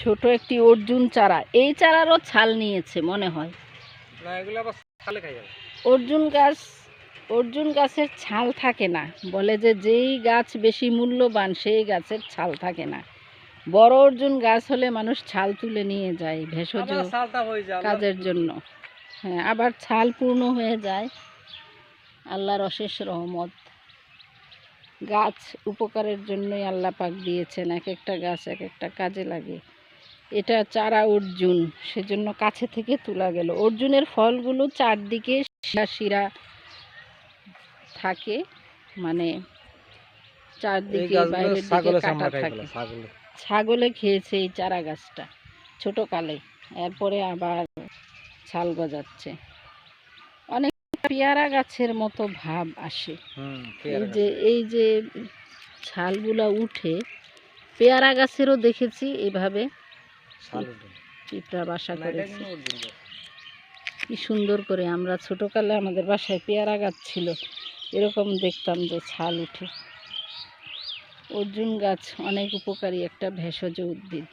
ছোট একটি অর্জুন চারা। এই চারারও ছাল নিয়েছে মনে হয়। অর্জুন গাছ অর্জুন গাছের ছাল থাকে না। বলে যে যেই গাছ বেশি মূল্যবান সেই গাছের ছাল থাকে না। বড় অর্জুন গাছ হলে মানুষ ছাল তুলে নিয়ে যায় ভেষজ কাজের জন্য। হ্যাঁ আবার ছাল পূর্ণ হয়ে যায়। আল্লাহর অশেষ রহমত। গাছ উপকারের জন্যই আল্লাহ পাক দিয়েছেন। এক একটা গাছ এক একটা কাজে লাগে। এটা চারা অর্জুন সেজন্য কাছে থেকে তোলা গেল। অর্জুনের ফলগুলো চারদিকে শিরা শিরা থাকে মানে চারদিকে বাইরের দিকে ছাগলে কাটা থাকে। ছাগলে। খেয়েছে এই চারা গাছটা ছোট কালে এরপরে আবার ছাল গজাচ্ছে। অনেক পেয়ারা গাছের মতো ভাব আসে। হুম এই যে এই যে ছালগুলা উঠে পেয়ারা গাছেরও দেখেছি এভাবে। পিঁপড়া বাসা করেছে। কি সুন্দর করে আমরা ছোটকালে আমাদের বাসায় পেয়ারা গাছ ছিল এরকম দেখতাম যে ছাল উঠে। অর্জুন গাছ অনেক উপকারী একটা ভেষজ উদ্ভিদ।